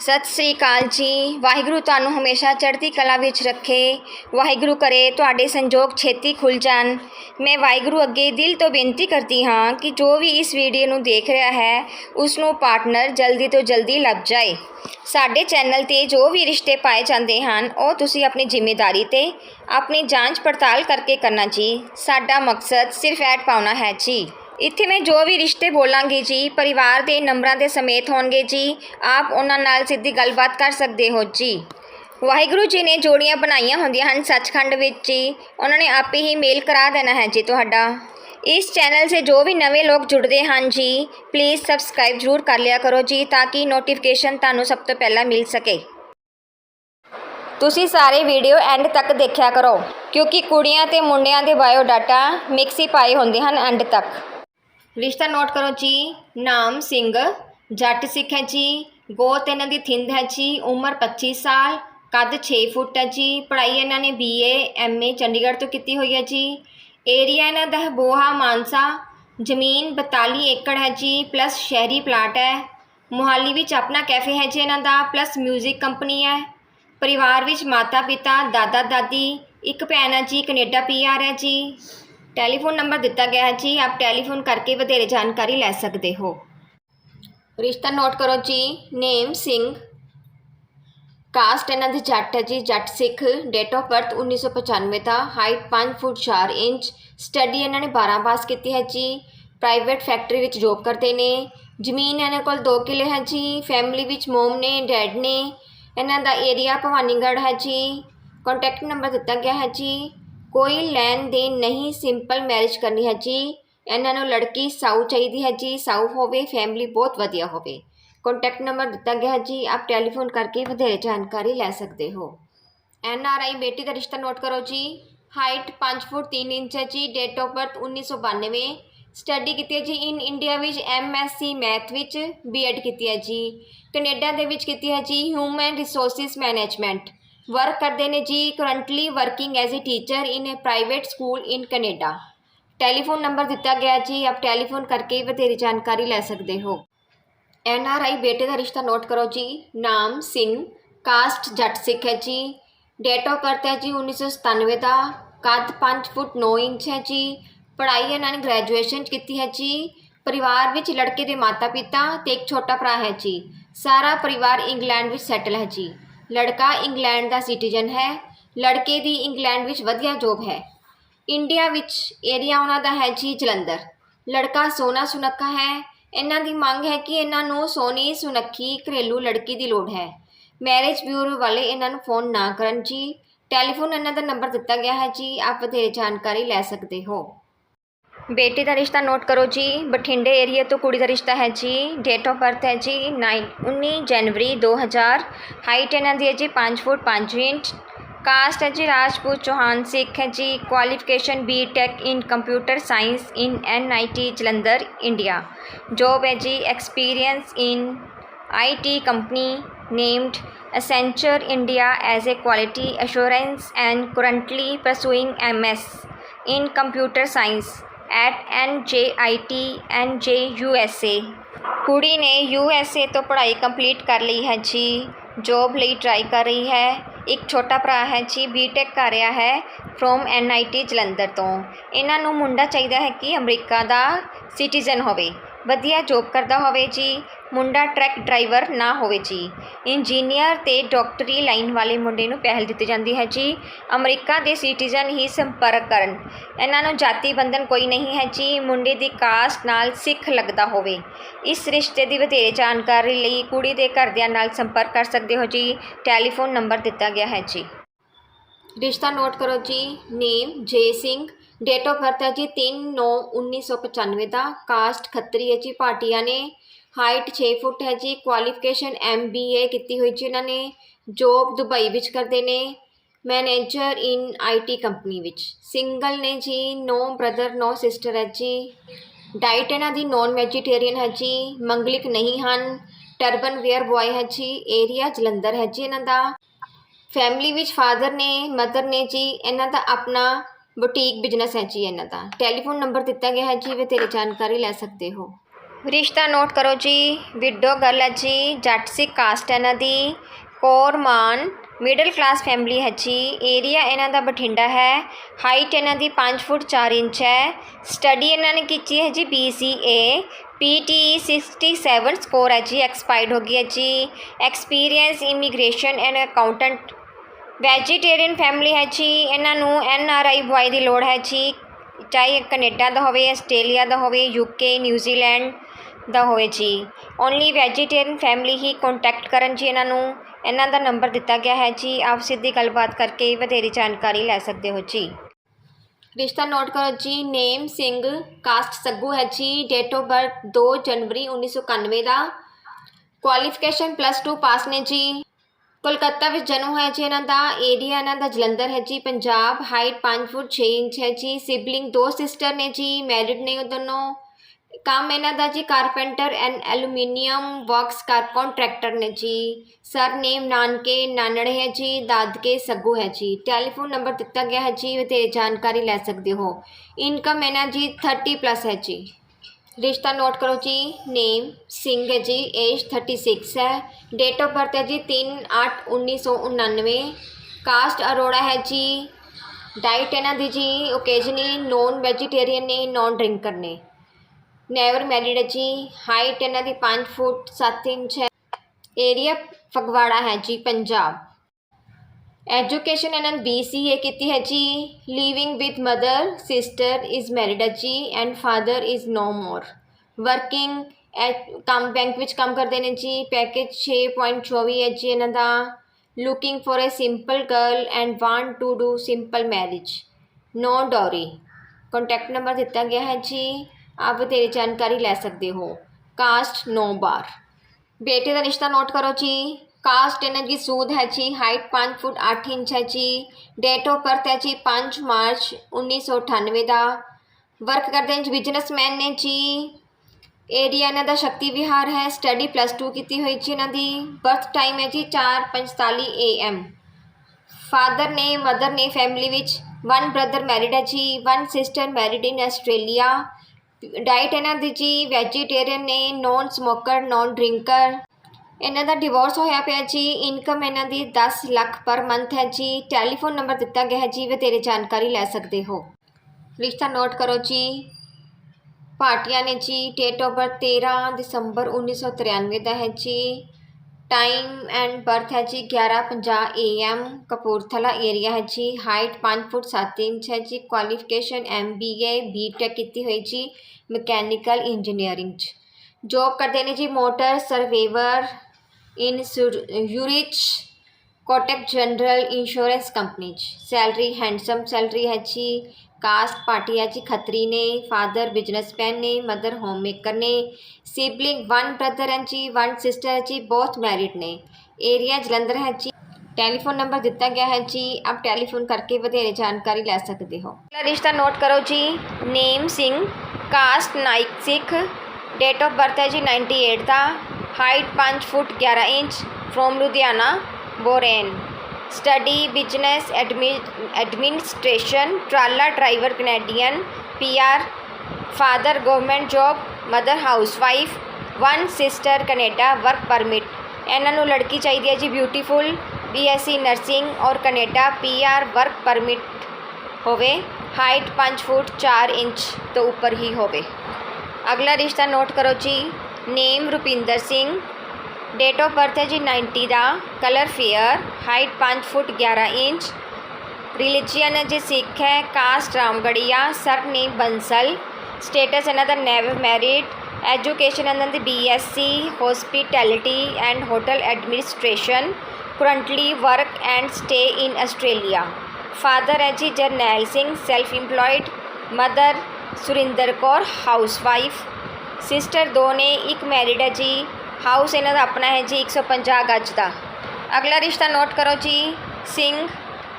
ਸਤਿ ਸ੍ਰੀ ਅਕਾਲ ਜੀ। ਵਾਹਿਗੁਰੂ ਤੁਹਾਨੂੰ ਹਮੇਸ਼ਾ ਚੜ੍ਹਦੀ ਕਲਾ ਵਿੱਚ ਰੱਖੇ। ਵਾਹਿਗੁਰੂ ਕਰੇ ਤੁਹਾਡੇ ਸੰਜੋਗ ਛੇਤੀ ਖੁੱਲ ਜਾਣ। ਮੈਂ ਵਾਹਿਗੁਰੂ ਅੱਗੇ ਦਿਲ ਤੋਂ ਬੇਨਤੀ ਕਰਦੀ ਹਾਂ ਕਿ ਜੋ ਵੀ ਇਸ ਵੀਡੀਓ ਨੂੰ ਦੇਖ ਰਿਹਾ ਹੈ ਉਸ ਨੂੰ ਪਾਰਟਨਰ ਜਲਦੀ ਤੋਂ ਜਲਦੀ ਲੱਭ ਜਾਏ। ਸਾਡੇ ਚੈਨਲ ਤੇ ਜੋ ਵੀ ਰਿਸ਼ਤੇ ਪਾਏ ਜਾਂਦੇ ਹਨ, ਉਹ ਤੁਸੀਂ ਆਪਣੀ ਜ਼ਿੰਮੇਵਾਰੀ ਤੇ ਆਪਣੀ ਜਾਂਚ ਪੜਤਾਲ ਕਰਕੇ ਕਰਨਾ ਜੀ। ਸਾਡਾ ਮਕਸਦ ਸਿਰਫ ਐਡ ਪਾਉਣਾ ਹੈ ਜੀ। ਇੱਥੇ ਮੈਂ ਜੋ ਵੀ ਰਿਸ਼ਤੇ ਬੋਲਾਂਗੀ ਜੀ, ਪਰਿਵਾਰ ਦੇ ਨੰਬਰਾਂ ਦੇ ਸਮੇਤ ਹੋਣਗੇ ਜੀ, ਆਪ ਉਹਨਾਂ ਨਾਲ ਸਿੱਧੀ ਗੱਲਬਾਤ ਕਰ ਸਕਦੇ ਹੋ ਜੀ। ਵਾਹਿਗੁਰੂ ਜੀ ਨੇ ਜੋੜੀਆਂ ਬਣਾਈਆਂ ਹੁੰਦੀਆਂ ਹਨ ਸੱਚਖੰਡ ਵਿੱਚ ਜੀ, ਉਹਨਾਂ ਨੇ ਆਪੇ ਹੀ ਮੇਲ ਕਰਾ ਦੇਣਾ ਹੈ ਜੀ ਤੁਹਾਡਾ। ਇਸ ਚੈਨਲ ਸੇ ਜੋ ਵੀ ਨਵੇਂ ਲੋਕ ਜੁੜਦੇ ਹਨ ਜੀ ਪਲੀਜ਼ ਸਬਸਕ੍ਰਾਈਬ ਜ਼ਰੂਰ ਕਰ ਲਿਆ ਕਰੋ ਜੀ, ਤਾਂ ਕਿ ਨੋਟੀਫਿਕੇਸ਼ਨ ਤੁਹਾਨੂੰ ਸਭ ਤੋਂ ਪਹਿਲਾਂ ਮਿਲ ਸਕੇ। ਤੁਸੀਂ ਸਾਰੇ ਵੀਡੀਓ ਐਂਡ ਤੱਕ ਦੇਖਿਆ ਕਰੋ, ਕਿਉਂਕਿ ਕੁੜੀਆਂ ਤੇ ਮੁੰਡਿਆਂ ਦੇ ਬਾਇਓ ਡਾਟਾ ਮਿਕਸ ਹੀ ਪਾਏ ਹੁੰਦੇ ਹਨ ਐਂਡ ਤੱਕ। ਰਿਸ਼ਤਾ ਨੋਟ ਕਰੋ ਜੀ। ਨਾਮ ਸਿੰਘ, ਜੱਟ ਸਿੱਖ ਹੈ ਜੀ। ਗੋਤ ਇਹਨਾਂ ਦੀ ਥਿੰਦ ਹੈ ਜੀ। ਉਮਰ 25 ਸਾਲ, ਕੱਦ 6 ਫੁੱਟ ਹੈ ਜੀ। ਪੜ੍ਹਾਈ ਇਹਨਾਂ ਨੇ ਬੀਏ ਐਮਏ ਚੰਡੀਗੜ੍ਹ ਤੋਂ ਕੀਤੀ ਹੋਈ ਹੈ ਜੀ। ਏਰੀਆ ਇਹਨਾਂ ਦਾ ਹੈ ਬੋਹਾ, ਮਾਨਸਾ। ਜ਼ਮੀਨ 42 ਏਕੜ ਹੈ ਜੀ। ਪਲੱਸ ਸ਼ਹਿਰੀ ਪਲਾਟ ਹੈ। ਮੁਹਾਲੀ ਵਿੱਚ ਆਪਣਾ ਕੈਫੇ ਹੈ ਜੀ ਇਹਨਾਂ ਦਾ। ਪਲੱਸ 뮤직 ਕੰਪਨੀ ਹੈ। ਪਰਿਵਾਰ ਵਿੱਚ ਮਾਤਾ ਪਿਤਾ ਦਾਦਾ ਦਾਦੀ ਇੱਕ ਭੈਣ ਹੈ ਜੀ ਕੈਨੇਡਾ ਪੀਆਰ ਹੈ ਜੀ। ਟੈਲੀਫੋਨ ਨੰਬਰ ਦਿੱਤਾ ਗਿਆ ਹੈ। ਜੀ, ਆਪ ਟੈਲੀਫੋਨ ਕਰਕੇ ਵਧੇਰੇ ਜਾਣਕਾਰੀ ਲੈ ਸਕਦੇ ਹੋ। ਰਿਸ਼ਤਾ ਨੋਟ ਕਰੋ ਜੀ, ਨੇਮ ਸਿੰਘ। ਕਾਸਟ ਇਹਨਾਂ ਦੀ ਜੱਟ ਹੈ ਜੀ, Jatt Sikh. Date of birth 1995 ਦਾ ਹਾਈਟ 5 ਫੁੱਟ 4 ਇੰਚ। ਸਟੱਡੀ ਇਹਨਾਂ ਨੇ 12 ਪਾਸ ਕੀਤੀ ਹੈ ਜੀ। ਪ੍ਰਾਈਵੇਟ ਫੈਕਟਰੀ ਵਿੱਚ ਜੋਬ ਕਰਦੇ ਨੇ। ਜ਼ਮੀਨ ਇਹਨਾਂ ਕੋਲ 2 ਕਿੱਲੇ ਹੈ ਜੀ। ਫੈਮਿਲੀ ਵਿੱਚ ਮੋਮ ਨੇ ਡੈਡ ਨੇ। ਇਹਨਾਂ ਦਾ ਏਰੀਆ ਭਵਾਨੀਗੜ੍ਹ ਹੈ ਜੀ। ਕੰਟੈਕਟ ਨੰਬਰ ਦਿੱਤਾ ਗਿਆ ਹੈ ਜੀ। ਕੋਈ ਲੈਣ ਦੇਣ ਨਹੀਂ ਸਿੰਪਲ ਮੈਰਿਜ ਕਰਨੀ ਹੈ ਜੀ। ਇਹਨਾਂ ਨੂੰ ਲੜਕੀ ਸਾਊ ਚਾਹੀਦੀ ਹੈ ਜੀ, ਸਾਊ ਹੋਵੇ ਫੈਮਿਲੀ ਬਹੁਤ ਵਧੀਆ ਹੋਵੇ। ਕੰਟੈਕਟ ਨੰਬਰ ਦਿੱਤਾ ਗਿਆ ਹੈ ਜੀ, ਆਪ ਟੈਲੀਫੋਨ ਕਰਕੇ ਵਧੇਰੇ ਜਾਣਕਾਰੀ ਲੈ ਸਕਦੇ ਹੋ। ਐਨ ਆਰ ਆਈ ਬੇਟੀ ਦਾ ਰਿਸ਼ਤਾ ਨੋਟ ਕਰੋ ਜੀ। ਹਾਈਟ 5 ਫੁੱਟ 3 ਇੰਚ ਹੈ ਜੀ ਡੇਟ ਆਫ ਬਰਥ 1992 ਸਟੱਡੀ ਕੀਤੀ ਹੈ ਜੀ ਇਨ ਇੰਡੀਆ ਵਿੱਚ ਐਮ ਐਸ ਸੀ ਮੈਥ ਵਿੱਚ ਬੀਐਡ ਕੀਤੀ ਹੈ ਜੀ। ਕੈਨੇਡਾ ਦੇ ਵਿੱਚ ਕੀਤੀ ਹੈ ਜੀ ਹਿਊਮਨ ਰਿਸੋਰਸਿਸ ਮੈਨੇਜਮੈਂਟ ਵਰਕ ਕਰਦੇ ਨੇ ਜੀ currently working as a teacher in a private school in Canada telephone number ਦਿੱਤਾ ਗਿਆ ਜੀ, ਆਪ ਟੈਲੀਫੋਨ ਕਰਕੇ ਵਧੇਰੀ ਜਾਣਕਾਰੀ ਲੈ ਸਕਦੇ ਹੋ। ਐਨ ਆਰ ਆਈ ਬੇਟੇ ਦਾ ਰਿਸ਼ਤਾ ਨੋਟ ਕਰੋ ਜੀ, ਨਾਮ ਸਿੰਘ ਕਾਸਟ ਜੱਟ ਸਿੱਖ ਹੈ ਜੀ ਡੇਟ ਆਫ ਬਰਥ ਹੈ ਜੀ 1997 ਦਾ, ਕੱਦ 5 ਫੁੱਟ 9 ਇੰਚ ਹੈ ਜੀ, ਪੜ੍ਹਾਈ ਇਹਨਾਂ ਨੇ ਗ੍ਰੈਜੂਏਸ਼ਨ ਕੀਤੀ ਹੈ ਜੀ, ਪਰਿਵਾਰ ਵਿੱਚ ਲੜਕੇ ਦੇ ਮਾਤਾ ਪਿਤਾ ਤੇ ਇੱਕ ਛੋਟਾ ਭਰਾ ਹੈ ਜੀ, ਸਾਰਾ ਪਰਿਵਾਰ ਇੰਗਲੈਂਡ ਵਿੱਚ ਸੈਟਲ ਹੈ ਜੀ। ਲੜਕਾ ਇੰਗਲੈਂਡ ਦਾ ਸਿਟੀਜ਼ਨ ਹੈ, ਲੜਕੇ ਦੀ ਇੰਗਲੈਂਡ ਵਿੱਚ ਵਧੀਆ ਜੋਬ ਹੈ। ਇੰਡੀਆ ਵਿੱਚ ਏਰੀਆ ਉਹਨਾਂ ਦਾ ਹੈ ਜੀ ਜਲੰਧਰ। ਲੜਕਾ ਸੋਨਾ ਸੁਨੱਖਾ ਹੈ। ਇਹਨਾਂ ਦੀ ਮੰਗ ਹੈ ਕਿ ਇਹਨਾਂ ਨੂੰ ਸੋਹਣੀ ਸੁਨੱਖੀ ਘਰੇਲੂ ਲੜਕੀ ਦੀ ਲੋੜ ਹੈ। ਮੈਰਿਜ ਬਿਊਰੋ ਵਾਲੇ ਇਹਨਾਂ ਨੂੰ ਫੋਨ ਨਾ ਕਰਨ ਜੀ। ਟੈਲੀਫੋਨ ਇਹਨਾਂ ਦਾ ਨੰਬਰ ਦਿੱਤਾ ਗਿਆ ਹੈ ਜੀ। ਆਪ ਵਧੇਰੇ ਜਾਣਕਾਰੀ ਲੈ ਸਕਦੇ ਹੋ। ਬੇਟੀ ਦਾ ਰਿਸ਼ਤਾ ਨੋਟ ਕਰੋ ਜੀ। ਬਠਿੰਡੇ ਏਰੀਆ ਤੋਂ ਕੁੜੀ ਦਾ ਰਿਸ਼ਤਾ ਹੈ ਜੀ। ਡੇਟ ਆਫ ਬਰਥ ਹੈ ਜੀ 9 19 ਜਨਵਰੀ 2000 ਹਾਈਟ ਇਹਨਾਂ ਦੀ ਹੈ ਜੀ 5 ਫੁੱਟ 5 ਇੰਚ। ਕਾਸਟ ਹੈ ਜੀ ਰਾਜਪੂਤ ਚੌਹਾਨ ਸਿੱਖ ਹੈ ਜੀ। Qualification B tech in computer science in N I T Jalandhar India job ਹੈ ਜੀ experience in I T company named Accenture India as a quality assurance and currently pursuing MS in computer science at N J I T N J U NJ ਏ ਕੁੜੀ ਨੇ U S A ਤੋਂ ਪੜ੍ਹਾਈ complete ਕਰ ਲਈ ਹੈ ਜੀ। Job ਲਈ ਟਰਾਈ ਕਰ ਰਹੀ ਹੈ। ਇੱਕ ਛੋਟਾ ਭਰਾ ਹੈ ਜੀ ਬੀਟੈਕ ਕਰ ਰਿਹਾ ਹੈ from N I T Jalandhar ਤੋਂ। ਇਹਨਾਂ ਨੂੰ ਮੁੰਡਾ ਚਾਹੀਦਾ ਹੈ ਕਿ ਅਮਰੀਕਾ ਦਾ ਸਿਟੀਜ਼ਨ ਹੋਵੇ। ਵਧੀਆ ਜੋਬ ਕਰਦਾ ਹੋਵੇ ਜੀ, ਮੁੰਡਾ ਟਰੱਕ ਡਰਾਈਵਰ ਨਾ ਹੋਵੇ ਜੀ। ਇੰਜੀਨੀਅਰ ਤੇ ਡਾਕਟਰੀ ਲਾਈਨ ਵਾਲੇ ਮੁੰਡੇ ਨੂੰ ਪਹਿਲ ਦਿੱਤੀ ਜਾਂਦੀ ਹੈ ਜੀ। ਅਮਰੀਕਾ ਦੇ ਸਿਟੀਜ਼ਨ ਹੀ ਸੰਪਰਕ ਕਰਨ। ਇਹਨਾਂ ਨੂੰ ਜਾਤੀ ਬੰਧਨ ਕੋਈ ਨਹੀਂ ਹੈ ਜੀ। ਮੁੰਡੇ ਦੀ ਕਾਸਟ ਨਾਲ ਸਿੱਖ ਲੱਗਦਾ ਹੋਵੇ। ਇਸ ਰਿਸ਼ਤੇ ਦੀ ਵਧੇਰੇ ਜਾਣਕਾਰੀ ਲਈ ਕੁੜੀ ਦੇ ਘਰਦਿਆਂ ਨਾਲ ਸੰਪਰਕ ਕਰ ਸਕਦੇ ਹੋ ਜੀ। ਟੈਲੀਫੋਨ ਨੰਬਰ ਦਿੱਤਾ ਗਿਆ ਹੈ ਜੀ। ਰਿਸ਼ਤਾ ਨੋਟ ਕਰੋ ਜੀ। ਨੇਮ Jai Singh date of birth ਹੈ ਜੀ 3/9/1995 ਦਾ। ਕਾਸਟ ਖੱਤਰੀ ਹੈ ਜੀ ਭਾਟੀਆ ਨੇ। ਹਾਈਟ 6 ਫੁੱਟ ਹੈ ਜੀ। ਕੁਆਲੀਫਿਕੇਸ਼ਨ ਐਮਬੀਏ ਕੀਤੀ ਹੋਈ ਜੀ ਇਹਨਾਂ ਨੇ। ਜੋਬ ਦੁਬਈ ਵਿੱਚ ਕਰਦੇ ਨੇ। ਮੈਨੇਜਰ ਇਨ ਆਈਟੀ ਕੰਪਨੀ ਵਿੱਚ। ਸਿੰਗਲ ਨੇ ਜੀ, ਨੋ ਬ੍ਰਦਰ ਨੋ ਸਿਸਟਰ ਹੈ ਜੀ। ਡਾਈਟ ਇਹਨਾਂ ਦੀ ਨੌਨ ਵੈਜੀਟੇਰੀਅਨ ਹੈ ਜੀ। ਮੰਗਲਿਕ ਨਹੀਂ ਹਨ। ਟਰਬਨ ਵੇਅਰ ਬॉय ਹੈ ਜੀ। ਏਰੀਆ ਜਲੰਧਰ ਹੈ ਜੀ ਇਹਨਾਂ ਦਾ। ਫੈਮਿਲੀ ਵਿੱਚ ਫਾਦਰ ਨੇ ਮਦਰ ਨੇ ਜੀ। ਇਹਨਾਂ ਦਾ ਆਪਣਾ ਬੁਟੀਕ ਬਿਜ਼ਨਸ ਹੈ ਜੀ ਇਹਨਾਂ ਦਾ। ਟੈਲੀਫੋਨ ਨੰਬਰ ਦਿੱਤਾ ਗਿਆ ਹੈ ਜੀ, ਵੀ ਤੇਰੀ ਜਾਣਕਾਰੀ ਲੈ ਸਕਦੇ ਹੋ। ਰਿਸ਼ਤਾ ਨੋਟ ਕਰੋ ਜੀ ਵਿਡੋ ਗਰਲ ਹੈ ਜੀ, ਜੱਟ ਸਿੱਖ ਕਾਸਟ ਹੈ ਇਹਨਾਂ ਦੀ ਕੋਰਮਾਨ ਮਿਡਲ ਕਲਾਸ ਫੈਮਿਲੀ ਹੈ ਜੀ। ਏਰੀਆ ਇਹਨਾਂ ਦਾ ਬਠਿੰਡਾ ਹੈ ਹਾਈਟ ਇਹਨਾਂ ਦੀ 5 ਫੁੱਟ 4 ਇੰਚ ਹੈ। ਸਟੱਡੀ ਇਹਨਾਂ ਨੇ ਕੀਤੀ ਹੈ ਜੀ BCA PT 67 ਸਕੋਰ ਹੈ ਜੀ ਐਕਸਪਾਇਰਡ ਹੋ ਗਈ ਹੈ ਜੀ। Experience immigration and accountant vegetarian family ਹੈ ਜੀ। ਇਹਨਾਂ ਨੂੰ ਐਨ ਆਰ ਆਈ ਬੁਆਏ ਦੀ ਲੋੜ ਹੈ ਜੀ। ਚਾਹੇ ਕੈਨੇਡਾ ਦਾ ਹੋਵੇ, ਆਸਟ੍ਰੇਲੀਆ ਦਾ ਹੋਵੇ ਯੂਕੇ ਨਿਊਜ਼ੀਲੈਂਡ ਦਾ ਹੋਵੇ ਜੀ। ਓਨਲੀ ਵੈਜੀਟੇਰੀਅਨ ਫੈਮਿਲੀ ਹੀ ਕੰਟੈਕਟ ਕਰਨ ਜੀ ਇਹਨਾਂ ਨੂੰ। ਇਹਨਾਂ ਦਾ ਨੰਬਰ ਦਿੱਤਾ ਗਿਆ ਹੈ ਜੀ। ਆਪ ਸਿੱਧੀ ਗੱਲਬਾਤ ਕਰਕੇ ਵਧੇਰੀ ਜਾਣਕਾਰੀ ਲੈ ਸਕਦੇ ਹੋ ਜੀ। ਰਿਸ਼ਤਾ ਨੋਟ ਕਰੋ ਜੀ। ਨੇਮ ਸਿੰਘ ਕਾਸਟ ਸੱਗੂ ਹੈ ਜੀ। ਡੇਟ ਆਫ ਬਰਥ 2 ਜਨਵਰੀ 1991 ਦਾ। ਕੁਆਲੀਫਿਕੇਸ਼ਨ ਪਲੱਸ 2 ਪਾਸ ਨੇ ਜੀ। ਕੋਲਕਾਤਾ ਵਿੱਚ ਜਨਮ ਹੋਇਆ ਜੀ ਇਹਨਾਂ ਦਾ, ਏਰੀਆ ਇਹਨਾਂ ਦਾ ਜਲੰਧਰ ਹੈ ਜੀ, ਪੰਜਾਬ ਹਾਈਟ 5 ਫੁੱਟ 6 ਇੰਚ ਹੈ ਜੀ ਸਿਬਲਿੰਗ ਦੋ ਸਿਸਟਰ ਨੇ ਜੀ ਮੈਰਿਡ ਨੇ ਉਹ ਦੋਨੋਂ। ਕੰਮ ਇਹਨਾਂ ਦਾ ਜੀ ਕਾਰਪੈਂਟਰ ਐਂਡ ਐਲੂਮੀਨੀਅਮ ਵਰਕਸ ਕਾਰ ਕੰਟਰੈਕਟਰ ਨੇ ਜੀ। ਸਰਨੇਮ ਨਾਨਕੇ, ਨਾਨੜੇ ਹੈ ਜੀ, ਦਾਦਕੇ, ਸੱਗੂ ਹੈ ਜੀ। ਟੈਲੀਫੋਨ ਨੰਬਰ ਦਿੱਤਾ ਗਿਆ ਹੈ ਜੀ, ਤੇ ਜਾਣਕਾਰੀ ਲੈ ਸਕਦੇ ਹੋ। ਇਨਕਮ ਇਹਨਾਂ ਜੀ 30 ਪਲੱਸ ਹੈ ਜੀ। ਰਿਸ਼ਤਾ ਨੋਟ ਕਰੋ ਜੀ ਨੇਮ ਸਿੰਘ ਹੈ ਜੀ ਏਜ 36 ਹੈ ਡੇਟ ਆਫ ਬਰਥ ਹੈ ਜੀ 3 8 1999 ਕਾਸਟ ਅਰੋੜਾ ਹੈ ਜੀ ਡਾਈਟ ਇਹਨਾਂ ਦੀ ਜੀ ਓਕੇਜਨਲੀ ਨੋਨ ਵੈਜੀਟੇਰੀਅਨ ਨੇ ਨੋਨ ਡਰਿੰਕਰ ਨੇ ਨੈਵਰ ਮੈਰਿਡ ਹੈ ਜੀ ਹਾਈਟ ਇਹਨਾਂ ਦੀ 5 ਫੁੱਟ 7 ਇੰਚ ਹੈ ਏਰੀਆ ਫਗਵਾੜਾ ਹੈ ਜੀ ਪੰਜਾਬ ਐਜੂਕੇਸ਼ਨ ਇਹਨਾਂ ਨੇ BCA ਕੀਤੀ ਹੈ ਜੀ। Living with mother sister is married ਹੈ ਜੀ। And father is no more working at ਕੰਮ ਬੈਂਕ ਵਿੱਚ ਕੰਮ ਕਰਦੇ ਨੇ ਜੀ। ਪੈਕੇਜ 6.24 ਹੈ ਜੀ ਇਹਨਾਂ ਦਾ। Looking for a simple girl and want to do simple marriage no dowry contact number ਦਿੱਤਾ ਗਿਆ ਹੈ ਜੀ। ਆਪ ਵਧੇਰੇ ਜਾਣਕਾਰੀ ਲੈ ਸਕਦੇ ਹੋ। ਕਾਸਟ ਨੋ ਬਾਰ ਬੇਟੇ ਦਾ ਰਿਸ਼ਤਾ ਨੋਟ ਕਰੋ ਜੀ। ਕਾਸਟ ਇਹਨਾਂ ਦੀ ਸੂਦ ਹੈ ਜੀ ਹਾਈਟ 5 ਫੁੱਟ 8 ਇੰਚ ਹੈ ਜੀ ਡੇਟ ਆਫ ਬਰਥ ਹੈ ਜੀ 5 ਮਾਰਚ 1998 ਦਾ ਵਰਕ ਕਰਦੇ ਨੇ ਬਿਜ਼ਨਸਮੈਨ ਨੇ ਜੀ ਏਰੀਆ ਇਹਨਾਂ ਦਾ ਸ਼ਕਤੀ ਵਿਹਾਰ ਹੈ ਸਟੱਡੀ ਪਲੱਸ 2 ਕੀਤੀ ਹੋਈ ਜੀ ਇਹਨਾਂ ਦੀ ਬਰਥ ਟਾਈਮ ਹੈ ਜੀ 4:45 AM ਫਾਦਰ ਨੇ ਮਦਰ ਨੇ ਫੈਮਿਲੀ ਵਿੱਚ ਵਨ ਬ੍ਰਦਰ ਮੈਰਿਡ ਹੈ ਜੀ one sister married in Australia date ਇਹਨਾਂ ਦੀ ਜੀ ਵੈਜੀਟੇਰੀਅਨ ਨੇ ਨੌਨ ਸਮੋਕਰ ਨੌਨ ਡਰਿੰਕਰ ਇਹਨਾਂ ਦਾ ਡਿਵੋਰਸ ਹੋਇਆ ਪਿਆ ਜੀ। ਇਨਕਮ ਇਹਨਾਂ ਦੀ 10 ਲੱਖ ਪਰ ਮੰਥ ਹੈ ਜੀ। ਟੈਲੀਫੋਨ ਨੰਬਰ ਦਿੱਤਾ ਗਿਆ ਹੈ ਜੀ ਵਧੇਰੇ ਜਾਣਕਾਰੀ ਲੈ ਸਕਦੇ ਹੋ। ਰਿਸ਼ਤਾ ਨੋਟ ਕਰੋ ਜੀ। ਭਾਟੀਆ ਨੇ ਜੀ ਡੇਟ ਆਫ ਬਰਥ 13 ਦਸੰਬਰ 1993 ਦਾ ਹੈ ਜੀ। ਟਾਈਮ ਐਂਡ ਬਰਥ ਹੈ ਜੀ 11:50 AM ਕਪੂਰਥਲਾ ਏਰੀਆ ਹੈ ਜੀ। ਹਾਈਟ 5 ਫੁੱਟ 7 ਇੰਚ ਹੈ ਜੀ। ਕੁਆਲੀਫਿਕੇਸ਼ਨ MBA BTech ਕੀਤੀ ਹੋਈ ਜੀ। ਮਕੈਨੀਕਲ ਇੰਜੀਨੀਅਰਿੰਗ 'ਚ। ਜੋਬ ਕਰਦੇ ਨੇ ਜੀ motor surveyor in Zurich Kotak general insurance company 'ਚ। ਸੈਲਰੀ ਹੈਂਡਸਮ ਸੈਲਰੀ ਹੈ ਜੀ ਕਾਸਟ ਪਾਰਟੀ ਹੈ ਜੀ ਖੱਤਰੀ ਨੇ ਫਾਦਰ ਬਿਜ਼ਨਸਮੈਨ ਨੇ ਮਦਰ ਹੋਮ ਮੇਕਰ ਨੇ ਸਿਬਲਿੰਗ ਵਨ ਬ੍ਰਦਰ ਹੈ ਜੀ ਵਨ ਸਿਸਟਰ ਹੈ ਜੀ ਬਹੁਤ ਮੈਰਿਡ ਨੇ। ਏਰੀਆ ਜਲੰਧਰ ਹੈ ਜੀ ਟੈਲੀਫੋਨ ਨੰਬਰ ਦਿੱਤਾ ਗਿਆ ਹੈ ਜੀ ਆਪ ਟੈਲੀਫੋਨ ਕਰਕੇ ਵਧੇਰੇ ਜਾਣਕਾਰੀ ਲੈ ਸਕਦੇ ਹੋ। ਅਗਲਾ ਰਿਸ਼ਤਾ ਨੋਟ ਕਰੋ ਜੀ। Name Singh caste Naik Sikh date of birth ਹੈ ਜੀ 98 ਦਾ। Height 5 foot 11 inch from Ludhiana, ਬੋਰੇਨ। Study business administration ਟਰਾਲਾ driver Canadian PR father government job mother housewife one sister Canada work permit ਇਹਨਾਂ ਨੂੰ ਲੜਕੀ ਚਾਹੀਦੀ ਹੈ ਜੀ ਬਿਊਟੀਫੁਲ ਬੀਐਸਸੀ ਨਰਸਿੰਗ ਔਰ ਕੈਨੇਡਾ ਪੀਆਰ ਵਰਕ ਪਰਮਿਟ ਹੋਵੇ। ਹਾਈਟ 5 ਫੁੱਟ 4 ਇੰਚ ਤੋਂ ਉੱਪਰ ਹੀ ਹੋਵੇ। ਅਗਲਾ ਰਿਸ਼ਤਾ ਨੋਟ ਕਰੋ ਜੀ। Name Rupinder Singh date of birth ਹੈ ਜੀ 90 ਦਾ colour fair height 5 foot 11 inch religion ਹੈ ਜੀ ਸਿੱਖ ਹੈ caste Ramgarhia surname Bansal status ਇਹਨਾਂ ਦਾ ਨੈਵਰ ਮੈਰਿਡ ਐਜੂਕੇਸ਼ਨ ਇਹਨਾਂ ਦੀ BSc hospitality and hotel administration currently work and stay in Australia father ਹੈ ਜੀ Jarnail Singh self employed mother Surinder Kaur housewife sister ਦੋ ਨੇ ਇੱਕ ਮੈਰਿਡ ਹੈ ਜੀ। ਹਾਊਸ ਇਹਨਾਂ ਦਾ ਆਪਣਾ ਹੈ ਜੀ 150 ਗਜ ਦਾ। ਅਗਲਾ ਰਿਸ਼ਤਾ ਨੋਟ ਕਰੋ ਜੀ। ਸਿੰਘ,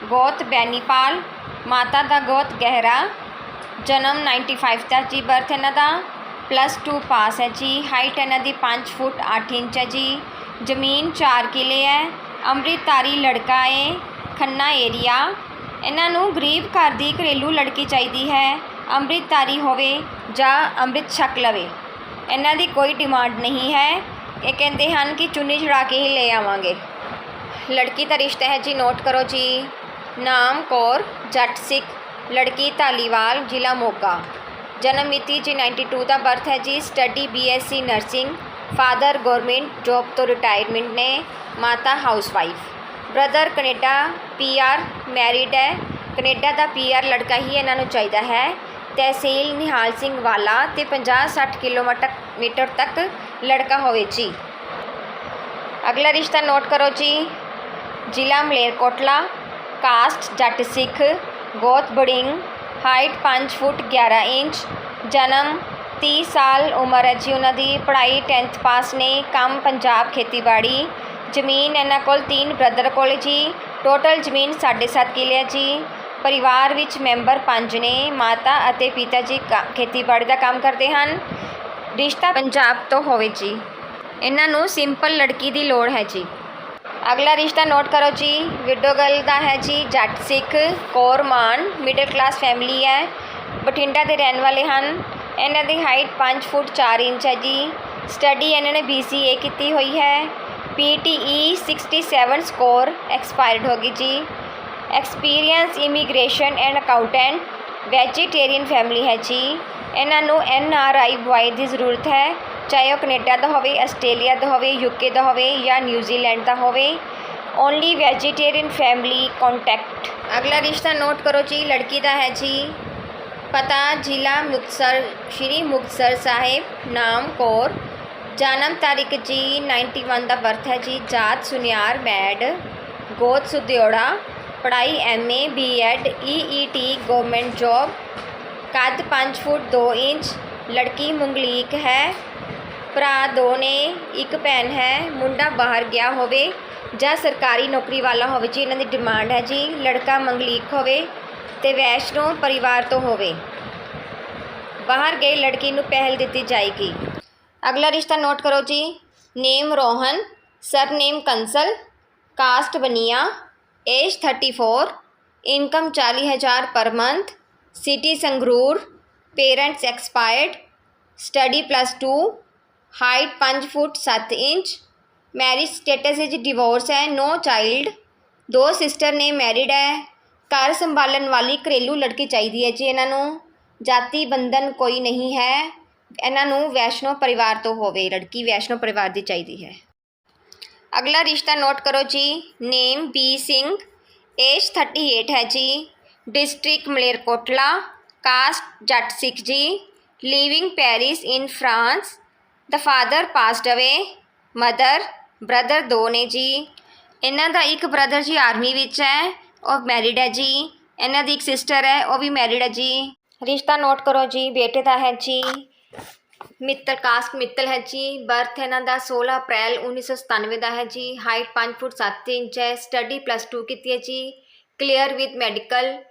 ਗੋਤ, ਬੈਨੀਪਾਲ। ਮਾਤਾ ਦਾ ਗੋਤ, ਗਹਿਰਾ। ਜਨਮ 95 ਦਾ ਜੀ ਬਰਥ ਇਹਨਾਂ ਦਾ। ਪਲੱਸ 2 ਪਾਸ ਹੈ ਜੀ। ਹਾਈਟ ਇਹਨਾਂ ਦੀ 5 ਫੁੱਟ 8 ਇੰਚ ਹੈ ਜੀ। ਜ਼ਮੀਨ 4 ਕਿਲੇ ਹੈ। ਅੰਮ੍ਰਿਤਧਾਰੀ ਲੜਕਾ ਹੈ ਖੰਨਾ ਏਰੀਆ। ਇਹਨਾਂ ਨੂੰ ਗਰੀਬ ਘਰ ਦੀ ਘਰੇਲੂ ਲੜਕੀ ਚਾਹੀਦੀ ਹੈ। ਅੰਮ੍ਰਿਤਧਾਰੀ ਹੋਵੇ ਜਾਂ ਅੰਮ੍ਰਿਤ ਛਕ ਲਵੇ। ਇਹਨਾਂ ਦੀ ਕੋਈ ਡਿਮਾਂਡ ਨਹੀਂ ਹੈ। ਇਹ ਕਹਿੰਦੇ ਹਨ ਕਿ ਚੁੰਨੀ ਚੜਾ ਕੇ ਹੀ ਲੈ ਆਵਾਂਗੇ। ਲੜਕੀ ਦਾ ਰਿਸ਼ਤਾ ਹੈ ਜੀ ਨੋਟ ਕਰੋ ਜੀ। ਨਾਮ ਕੌਰ, ਜੱਟ ਸਿੱਖ, ਲੜਕੀ ਧਾਲੀਵਾਲ, ਜ਼ਿਲ੍ਹਾ ਮੋਗਾ। ਜਨਮ ਮਿਤੀ ਜੀ 92 ਦਾ ਬਰਥ ਹੈ ਜੀ। Study BSc nursing father government job ਤੋਂ ਰਿਟਾਇਰਮੈਂਟ ਨੇ। ਮਾਤਾ housewife brother Canada PR married ਹੈ। ਕੈਨੇਡਾ ਦਾ ਪੀਆਰ ਲੜਕਾ ਹੀ ਇਹਨਾਂ ਨੂੰ ਚਾਹੀਦਾ ਹੈ। ਤਹਿਸੀਲ ਨਿਹਾਲ ਸਿੰਘ ਵਾਲਾ ਤੇ 50-60 ਕਿਲੋਮੀਟਰ, ਮੀਟਰ ਤੱਕ ਲੜਕਾ ਹੋਵੇ ਜੀ। ਅਗਲਾ ਰਿਸ਼ਤਾ ਨੋਟ ਕਰੋ ਜੀ। ਜ਼ਿਲ੍ਹਾ ਮਲੇਰਕੋਟਲਾ, ਕਾਸਟ ਜੱਟ ਸਿੱਖ, ਗੋਤ ਬੜਿੰਗ, ਹਾਈਟ 5 ਫੁੱਟ 11 ਇੰਚ, ਜਨਮ 30 ਸਾਲ ਉਮਰ ਹੈ ਜੀ ਉਹਨਾਂ ਦੀ, ਪੜ੍ਹਾਈ 10th ਪਾਸ ਨੇ, ਕੰਮ ਪੰਜਾਬ ਖੇਤੀਬਾੜੀ, ਜ਼ਮੀਨ ਇਹਨਾਂ ਕੋਲ ਤਿੰਨ ਬ੍ਰਦਰ ਕੋਲ ਜੀ, ਟੋਟਲ ਜ਼ਮੀਨ 7.5 ਕਿੱਲੇ ਹੈ ਜੀ। ਪਰਿਵਾਰ ਵਿੱਚ ਮੈਂਬਰ ਪੰਜ ਨੇ, ਮਾਤਾ ਅਤੇ ਪਿਤਾ ਜੀ ਕਾ- ਖੇਤੀਬਾੜੀ ਦਾ ਕੰਮ ਕਰਦੇ ਹਨ। ਰਿਸ਼ਤਾ ਪੰਜਾਬ ਤੋਂ ਹੋਵੇ ਜੀ। ਇਹਨਾਂ ਨੂੰ ਸਿੰਪਲ ਲੜਕੀ ਦੀ ਲੋੜ ਹੈ ਜੀ। ਅਗਲਾ ਰਿਸ਼ਤਾ ਨੋਟ ਕਰੋ ਜੀ। ਵਿਡੋ ਗਰਲ ਦਾ ਹੈ ਜੀ, Jat Sikh, Kaur Mann middle class family ਹੈ। ਬਠਿੰਡਾ ਦੇ ਰਹਿਣ ਵਾਲੇ ਹਨ। ਇਹਨਾਂ ਦੀ ਹਾਈਟ 5 ਫੁੱਟ 4 ਇੰਚ ਹੈ ਜੀ। ਸਟੱਡੀ ਇਹਨਾਂ ਨੇ BCA ਕੀਤੀ ਹੋਈ ਹੈ। PTE 67 ਸਕੋਰ ਐਕਸਪਾਇਰਡ ਹੋ ਗਈ ਜੀ। Experience immigration and accountant vegetarian family ਹੈ ਜੀ। ਇਹਨਾਂ ਨੂੰ ਐਨ ਆਰ ਆਈ ਬੁਆਏ ਦੀ ਜ਼ਰੂਰਤ ਹੈ। ਚਾਹੇ ਉਹ ਕੈਨੇਡਾ ਦਾ ਹੋਵੇ, ਆਸਟ੍ਰੇਲੀਆ ਦਾ ਹੋਵੇ ਯੂਕੇ ਦਾ ਹੋਵੇ ਜਾਂ ਨਿਊਜ਼ੀਲੈਂਡ ਦਾ ਹੋਵੇ। ਓਨਲੀ ਵੈਜੀਟੇਰੀਅਨ ਫੈਮਿਲੀ ਕੰਟੈਕਟ ਅਗਲਾ ਰਿਸ਼ਤਾ ਨੋਟ ਕਰੋ ਜੀ, ਲੜਕੀ ਦਾ ਹੈ ਜੀ। ਪਤਾ, ਜ਼ਿਲ੍ਹਾ ਮੁਕਤਸਰ, ਸ਼੍ਰੀ ਮੁਕਤਸਰ ਸਾਹਿਬ, ਨਾਮ ਕੌਰ। ਜਨਮ ਤਾਰੀਖ ਜੀ 91 ਦਾ ਬਰਥ ਹੈ ਜੀ, ਜਾਤ ਸੁਨਿਆਰ, ਮੈਡ। ਗੋਤ ਸੁਦਿਓੜਾ ਪੜ੍ਹਾਈ M A B Ed E E T government job. ਕੱਦ 5 ਫੁੱਟ 2 ਇੰਚ, ਲੜਕੀ ਮੰਗਲੀਕ ਹੈ। ਭਰਾ ਦੋ ਨੇ ਇੱਕ ਭੈਣ ਹੈ। ਮੁੰਡਾ ਬਾਹਰ ਗਿਆ ਹੋਵੇ ਜਾਂ ਸਰਕਾਰੀ ਨੌਕਰੀ ਵਾਲਾ ਹੋਵੇ, ਜੀ ਇਹਨਾਂ ਦੀ ਡਿਮਾਂਡ ਹੈ ਜੀ, ਲੜਕਾ ਮੰਗਲੀਕ ਹੋਵੇ ਤੇ ਵੈਸ਼ਨੋ ਪਰਿਵਾਰ ਤੋਂ ਹੋਵੇ। ਬਾਹਰ ਗਈ ਲੜਕੀ ਨੂੰ ਪਹਿਲ ਦਿੱਤੀ ਜਾਏਗੀ। ਅਗਲਾ ਰਿਸ਼ਤਾ ਨੋਟ ਕਰੋ ਜੀ। Name Rohan, surname Kansal, caste Bania. Age 34 income 40000 per month city Sangrur parents expired study plus 2 height 5 foot 7 inch marriage status ਵਿੱਚ ਡਿਵੋਰਸ ਹੈ ਨੋ ਚਾਈਲਡ ਦੋ ਸਿਸਟਰ ਨੇ ਮੈਰਿਡ ਹੈ, ਘਰ ਸੰਭਾਲਣ ਵਾਲੀ ਘਰੇਲੂ ਲੜਕੀ ਚਾਹੀਦੀ ਹੈ ਜੀ ਇਹਨਾਂ ਨੂੰ, ਜਾਤੀ ਬੰਧਨ ਕੋਈ ਨਹੀਂ ਹੈ, ਇਹਨਾਂ ਨੂੰ ਵੈਸ਼ਨੋ ਪਰਿਵਾਰ ਤੋਂ ਹੋਵੇ, ਲੜਕੀ ਵੈਸ਼ਨੋ ਪਰਿਵਾਰ ਦੀ ਚਾਹੀਦੀ ਹੈ। ਅਗਲਾ ਰਿਸ਼ਤਾ ਨੋਟ ਕਰੋ ਜੀ। ਨੇਮ ਬੀ ਸਿੰਘ ਏਜ 38 ਹੈ ਜੀ। ਡਿਸਟ੍ਰਿਕਟ ਮਲੇਰਕੋਟਲਾ ਕਾਸਟ ਜੱਟ ਸਿੱਖ ਜੀ। Living Paris in France the father passed away mother brother ਦੋ ਨੇ ਜੀ। ਇਹਨਾਂ ਦਾ ਇੱਕ ਬ੍ਰਦਰ ਜੀ ਆਰਮੀ ਵਿੱਚ ਹੈ, ਉਹ ਮੈਰਿਡ ਹੈ ਜੀ। ਇਹਨਾਂ ਦੀ ਇੱਕ ਸਿਸਟਰ ਹੈ, ਉਹ ਵੀ ਮੈਰਿਡ ਹੈ ਜੀ। ਰਿਸ਼ਤਾ ਨੋਟ ਕਰੋ ਜੀ, ਬੇਟੇ ਦਾ ਹੈ ਜੀ। ਮਿੱਤਲ ਕਾਸਟ ਮਿੱਤਲ ਹੈ ਜੀ। ਬਰਥ ਇਹਨਾਂ ਦਾ 16 ਅਪ੍ਰੈਲ 1997 ਦਾ ਹੈ ਜੀ। ਹਾਈਟ 5 ਫੁੱਟ 7 ਇੰਚ ਹੈ। ਸਟੱਡੀ ਪਲੱਸ 2 ਕੀਤੀ ਹੈ ਜੀ। Clear with medical.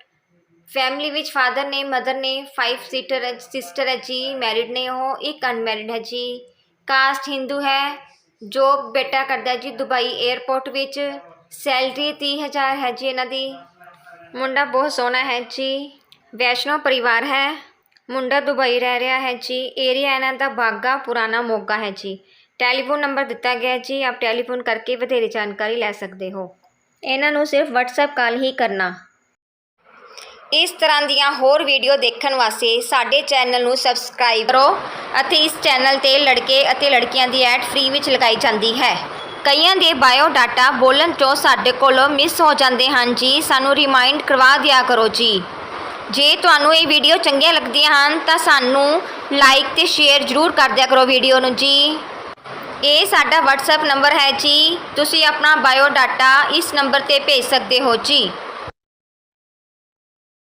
ਫੈਮਿਲੀ ਵਿੱਚ ਫਾਦਰ ਨੇ, ਮਦਰ ਨੇ 5 ਸੀਟਰ ਸਿਸਟਰ ਹੈ ਜੀ। ਮੈਰਿਡ ਨੇ ਉਹ, ਇੱਕ ਅਨਮੈਰਿਡ ਹੈ ਜੀ। ਕਾਸਟ ਹਿੰਦੂ ਹੈ। ਜੋਬ ਬੇਟਾ ਕਰਦਾ ਜੀ ਦੁਬਈ 에ਅਰਪੋਰਟ ਵਿੱਚ ਸੈਲਰੀ 30000 ਹੈ ਜੀ ਇਹਨਾਂ ਦੀ। ਮੁੰਡਾ ਬਹੁਤ ਸੋਹਣਾ ਹੈ ਜੀ। ਵੈਸ਼ਨੋ ਪਰਿਵਾਰ ਹੈ। ਮੁੰਡਾ ਦੁਬਈ ਰਹਿ ਰਿਹਾ ਹੈ ਜੀ। ਏਰੀਆ ਇਹਨਾਂ ਦਾ ਬਾਗਾ ਪੁਰਾਣਾ ਮੋਗਾ ਹੈ ਜੀ। ਟੈਲੀਫੋਨ ਨੰਬਰ ਦਿੱਤਾ ਗਿਆ ਜੀ। ਆਪ ਟੈਲੀਫੋਨ ਕਰਕੇ ਵਧੇਰੇ ਜਾਣਕਾਰੀ ਲੈ ਸਕਦੇ ਹੋ। ਇਹਨਾਂ ਨੂੰ ਸਿਰਫ WhatsApp ਕਾਲ ਹੀ ਕਰਨਾ। ਇਸ ਤਰ੍ਹਾਂ ਦੀਆਂ ਹੋਰ ਵੀਡੀਓ ਦੇਖਣ ਵਾਸਤੇ ਸਾਡੇ ਚੈਨਲ ਨੂੰ ਸਬਸਕ੍ਰਾਈਬ ਕਰੋ ਅਤੇ ਇਸ ਚੈਨਲ ਤੇ ਲੜਕੇ ਅਤੇ ਲੜਕੀਆਂ ਦੀ ਐਡ ਫ੍ਰੀ ਵਿੱਚ ਲਗਾਈ ਜਾਂਦੀ ਹੈ। ਕਈਆਂ ਦੇ ਬਾਇਓ ਡਾਟਾ ਬੋਲਣ ਤੋਂ ਸਾਡੇ ਕੋਲੋਂ ਮਿਸ ਹੋ ਜਾਂਦੇ ਹਨ ਜੀ। ਸਾਨੂੰ ਰਿਮਾਈਂਡ ਕਰਵਾ ਦਿਆ ਕਰੋ ਜੀ। ਜੇ ਤੁਹਾਨੂੰ ਇਹ ਵੀਡੀਓ ਚੰਗੀਆਂ ਲੱਗਦੀਆਂ ਹਨ, ਤਾਂ ਸਾਨੂੰ ਲਾਈਕ ਤੇ ਸ਼ੇਅਰ ਜ਼ਰੂਰ ਕਰ ਦਿਆ ਕਰੋ ਵੀਡੀਓ ਨੂੰ ਜੀ। ਇਹ ਸਾਡਾ WhatsApp ਨੰਬਰ ਹੈ ਜੀ। ਤੁਸੀਂ ਆਪਣਾ ਬਾਇਓ ਡਾਟਾ ਇਸ ਨੰਬਰ ਤੇ ਭੇਜ ਸਕਦੇ ਹੋ ਜੀ।